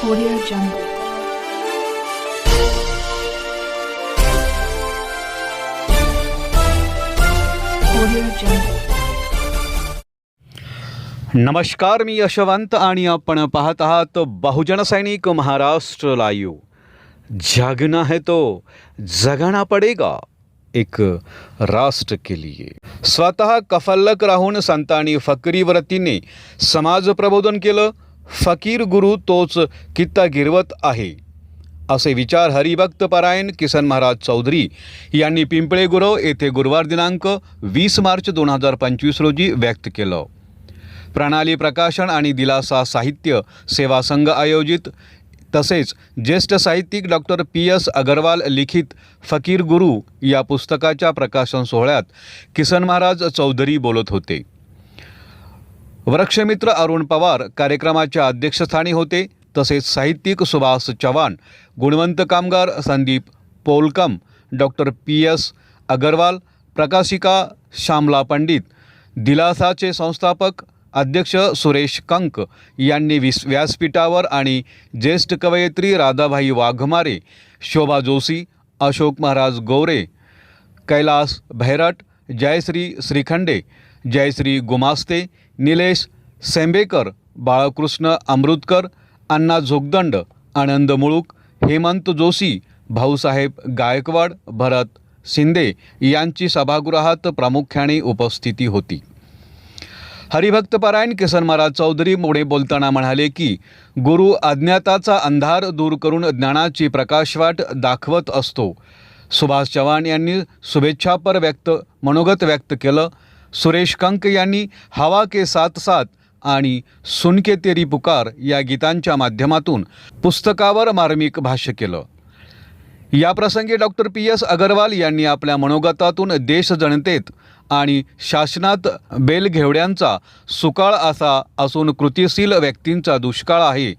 Audio Jungle. Audio Jungle. नमस्कार मी यशवंत आणि आपण पाहत आहात बहुजन सैनिक महाराष्ट्र लाईव्ह जागना है तो जगना पडेगा एक राष्ट्र के लिए स्वतः कफल्लक राहून संतांनी फकरी व्रतीने समाज प्रबोधन केलं फकीर गुरु तोच कित्ता गिरवत आहे. असे विचार हरिभक्त परायण किसन महाराज चौधरी यांनी पिंपळे गुरव येथे गुरुवार दिनांक वीस मार्च दोन हजार पंचवीस रोजी व्यक्त केलं. प्रणाली प्रकाशन आणि दिलासा साहित्य सेवा संघ आयोजित तसेच ज्येष्ठ साहित्यिक डॉक्टर पी एस अगरवाल लिखित फकीर गुरु या पुस्तकाच्या प्रकाशन सोहळ्यात किसन महाराज चौधरी बोलत होते. वृक्षमित्र अरुण पवार कार्यक्रमाच्या अध्यक्षस्थानी होते. तसेच साहित्यिक सुभाष चव्हाण गुणवंत कामगार Sandeep Polkam doctor P S Agarwal प्रकाशिका Shyamala Pandit दिलासाचे संस्थापक अध्यक्ष सुरेश कंक यांनी विस व्यासपीठावर आणि ज्येष्ठ कवयित्री राधाभाई वाघमारे शोभा जोशी अशोक महाराज गोरे कैलास भैरट जयश्री श्रीखंडे जयश्री गुमास्ते निलेश सेंबेकर बाळकृष्ण अमृतकर अण्णा जोगदंड आनंद मुळूक हेमंत जोशी भाऊसाहेब गायकवाड भरत शिंदे यांची सभागृहात प्रामुख्याने उपस्थिती होती. हरिभक्तपरायण किसन महाराज चौधरी मोडे बोलताना म्हणाले की गुरु अज्ञाताचा अंधार दूर करून ज्ञानाची प्रकाशवाट दाखवत असतो. सुभाष चव्हाण यांनी शुभेच्छापर व्यक्त मनोगत व्यक्त केलं सुरेश कंक यांनी हवा के साथ साथ आणि सुनके तेरी पुकार या गीतांच्या माध्यमातून पुस्तकावर मार्मिक भाष्य केलं. याप्रसंगी डॉक्टर पी एस अगरवाल यांनी आपल्या मनोगतातून देश जनतेत आणि शासनात बेलघेवड्यांचा सुकाळ असा असून कृतिशील व्यक्तींचा दुष्काळ आहे.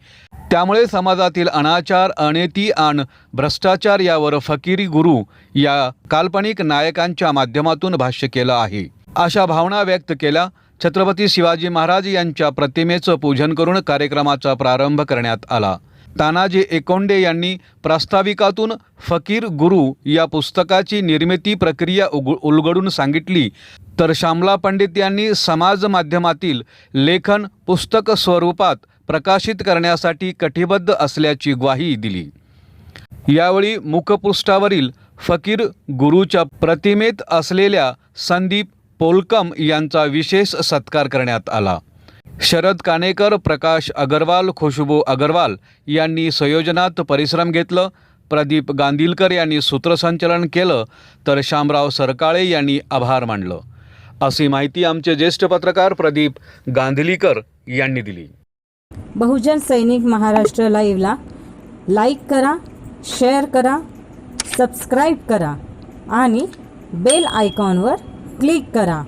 त्यामुळे समाजातील अनाचार अनेती आणि भ्रष्टाचार यावर फकीरी गुरु या काल्पनिक नायकांच्या माध्यमातून भाष्य केलं आहे. अशा भावना व्यक्त केल्या. छत्रपती शिवाजी महाराज यांच्या प्रतिमेचं पूजन करून कार्यक्रमाचा प्रारंभ करण्यात आला. तानाजी एकोंडे यांनी प्रास्ताविकातून फकीर गुरु या पुस्तकाची निर्मिती प्रक्रिया उग उलगडून सांगितली. तर श्यामला पंडित यांनी समाज माध्यमातील लेखन पुस्तक स्वरूपात प्रकाशित करण्यासाठी कटिबद्ध असल्याची ग्वाही दिली. यावेळी मुखपृष्ठावरील फकीर गुरुच्या प्रतिमेत असलेल्या संदीप पोलकम यांचा विशेष सत्कार करण्यात आला. शरद कानेकर प्रकाश अगरवाल खुशबू अगरवाल यांनी संयोजनात परिश्रम घेतलं. प्रदीप गांधीलकर यांनी सूत्रसंचलन केलं तर शामराव सरकाळे यांनी आभार मानलं. अशी माहिती आमचे ज्येष्ठ पत्रकार प्रदीप गांधीलीकर यांनी दिली. बहुजन सैनिक महाराष्ट्र लाईव्हला लाईक करा शेअर करा सबस्क्राईब करा आणि बेल आयकॉनवर क्लिक करा.